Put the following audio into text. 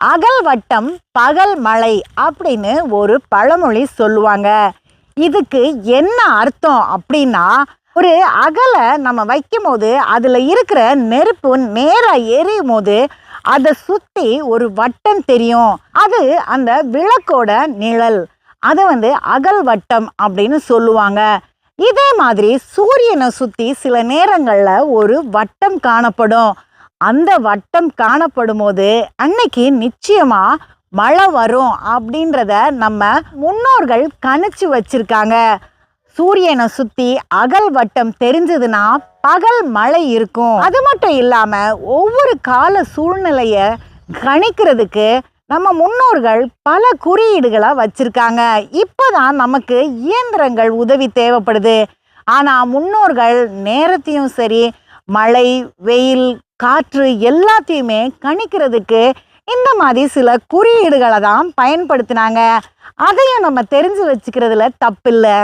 அகல் வட்டம் பகல் மழை அப்படின்னு ஒரு பழமொழி சொல்லுவாங்க. இதுக்கு என்ன அர்த்தம் அப்படின்னா ஒரு அகலை நம்ம வைக்கும் போது அதில் இருக்கிற நெருப்பு நேராக எரியும் போது அதை சுற்றி ஒரு வட்டம் தெரியும். அது அந்த விளக்கோட நிழல். அதை வந்து அகல் வட்டம் அப்படின்னு சொல்லுவாங்க. இதே மாதிரி சூரியனை சுற்றி சில நேரங்களில் ஒரு வட்டம் காணப்படும். அந்த வட்டம் காணப்படும் போது அன்னைக்கு நிச்சயமா மழை வரும் அப்படின்றத நம்ம முன்னோர்கள் கணிச்சு வச்சிருக்காங்க. சூரியனை சுத்தி அகல் வட்டம் தெரிஞ்சதுன்னா பகல் மழை இருக்கும். அது மட்டும் இல்லாம ஒவ்வொரு கால சூழ்நிலைய கணிக்கிறதுக்கு நம்ம முன்னோர்கள் பல குறியீடுகளை வச்சிருக்காங்க. இப்போதான் நமக்கு இயந்திரங்கள் உதவி தேவைப்படுது. ஆனா முன்னோர்கள் நேரத்தையும் சரி மழை வெயில் காற்று எல்லாத்தையுமே கணிக்கிறதுக்கு இந்த மாதிரி சில குறியீடுகளை தான் பயன்படுத்தினாங்க. அதையும் நம்ம தெரிஞ்சு வச்சுக்கிறதுல தப்பில்லை.